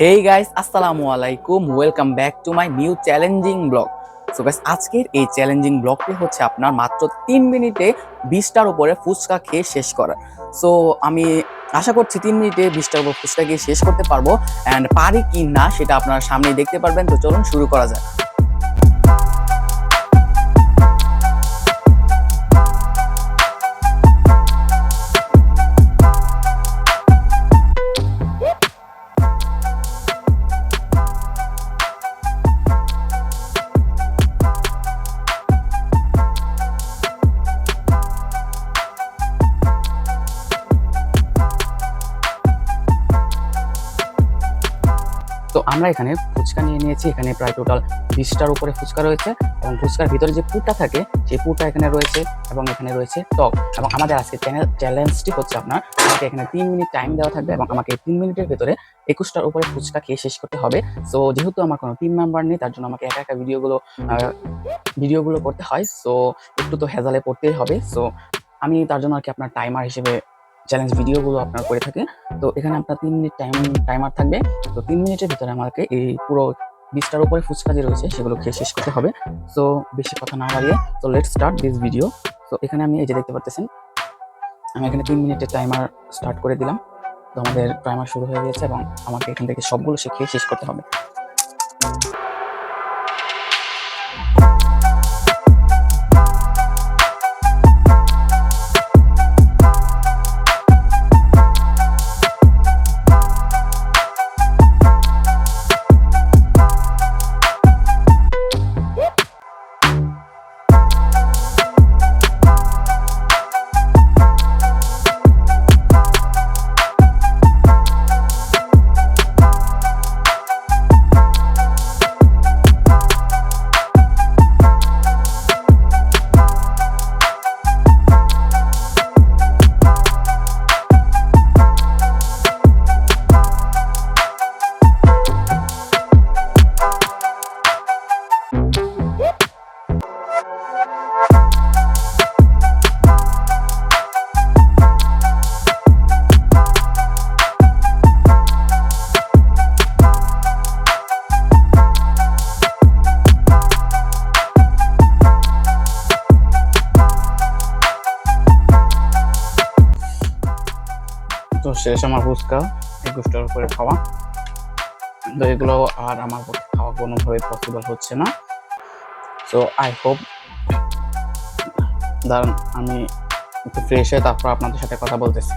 হেই guys আসসালামু আলাইকুম welcome back to my new challenging blog so guys আজকের এই চ্যালেঞ্জিং ব্লগটি হচ্ছে আপনার মাত্র তিন মিনিটে বিশটার উপরে ফুচকা খেয়ে শেষ করার। সো আমি আশা করছি তিন মিনিটে বিশটার উপর ফুচকা খেয়ে শেষ করতে পারব। অ্যান্ড পারি কি না সেটা আপনারা সামনে দেখতে পারবেন। তো চলুন শুরু করা যাক। তো আমরা এখানে ফুচকা নিয়ে নিয়েছি। এখানে প্রায় টোটাল বিশটার উপরে ফুচকা রয়েছে এবং ফুচকার ভিতরে যে পুরটা থাকে, সেই পুরটা এখানে রয়েছে এবং এখানে রয়েছে টক এবং আমাদের আজকে চ্যানেল চ্যালেঞ্জটি হচ্ছে আপনার আমাকে এখানে তিন মিনিট টাইম দেওয়া থাকবে এবং আমাকে তিন মিনিটের ভিতরে একুশটার উপরে ফুচকা খেয়ে শেষ করতে হবে। সো যেহেতু আমার কোনো টিম মেম্বার নেই, তার জন্য আমাকে একা একা ভিডিওগুলো ভিডিওগুলো করতে হয়। সো একটু তো হেজালে পড়তেই হবে। সো আমি তার জন্য আর কি আপনার টাইমার হিসেবে চ্যালেঞ্জ ভিডিওগুলো আপনার করে থাকে। তো এখানে আপনার তিন মিনিট টাইম টাইমার থাকবে। তো তিন মিনিটের ভিতরে আমাকে এই পুরো বিশটার উপরে ফুচকা যে রয়েছে, সেগুলো খেয়ে শেষ করতে হবে। সো বেশি কথা না বাড়িয়ে, তো লেট স্টার্ট দিস ভিডিও তো এখানে আমি এই যে দেখতে পাচ্ছেন আমি এখানে তিন মিনিটের টাইমার স্টার্ট করে দিলাম। তো আমাদের টাইমার শুরু হয়ে গেছে এবং আমাকে এখান থেকে সবগুলো সে খেয়ে শেষ করতে হবে। তো শেষ আমার ফুচকা একুশটার করে খাওয়া। তো এগুলো আর আমার পক্ষে খাওয়া কোনোভাবে পসিবল হচ্ছে না। সো আই হোপ দাঁড়ান আমি একটু ফ্রেশ হয়ে তারপর আপনাদের সাথে কথা বলতেছি।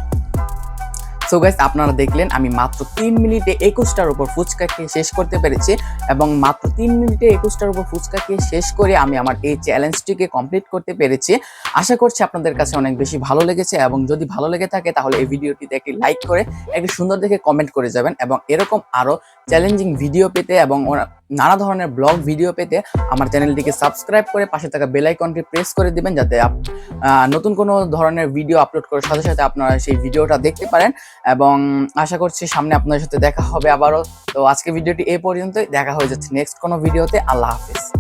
সো গাইস আপনারা দেখলেন, আমি মাত্র তিন মিনিটে একুশটার উপর ফুচকা খেয়ে শেষ করতে পেরেছি এবং মাত্র তিন মিনিটে একুশটার উপর ফুচকা খেয়ে শেষ করে আমি আমার এই চ্যালেঞ্জটিকে কমপ্লিট করতে পেরেছি। আশা করছি আপনাদের কাছে অনেক বেশি ভালো লেগেছে এবং যদি ভালো লেগে থাকে, তাহলে এই ভিডিওটিতে একটি লাইক করে একটি সুন্দর দেখে কমেন্ট করে যাবেন এবং এরকম আরও চ্যালেঞ্জিং ভিডিও পেতে এবং নানা ধরনের ব্লগ, ভিডিও পেতে আমার চ্যানেলটিকে সাবস্ক্রাইব করে পাশে থাকা বেলাইকনটি প্রেস করে দিবেন যাতে নতুন কোনো ধরনের ভিডিও আপলোড করার সাথে সাথে আপনারা সেই ভিডিওটা দেখতে পারেন এবং আশা করছি সামনে আপনাদের সাথে দেখা হবে আবারও। তো আজকে ভিডিওটি এ পর্যন্তই। দেখা হয়ে যাচ্ছে নেক্সট কোনো ভিডিওতে। আল্লাহ হাফিজ।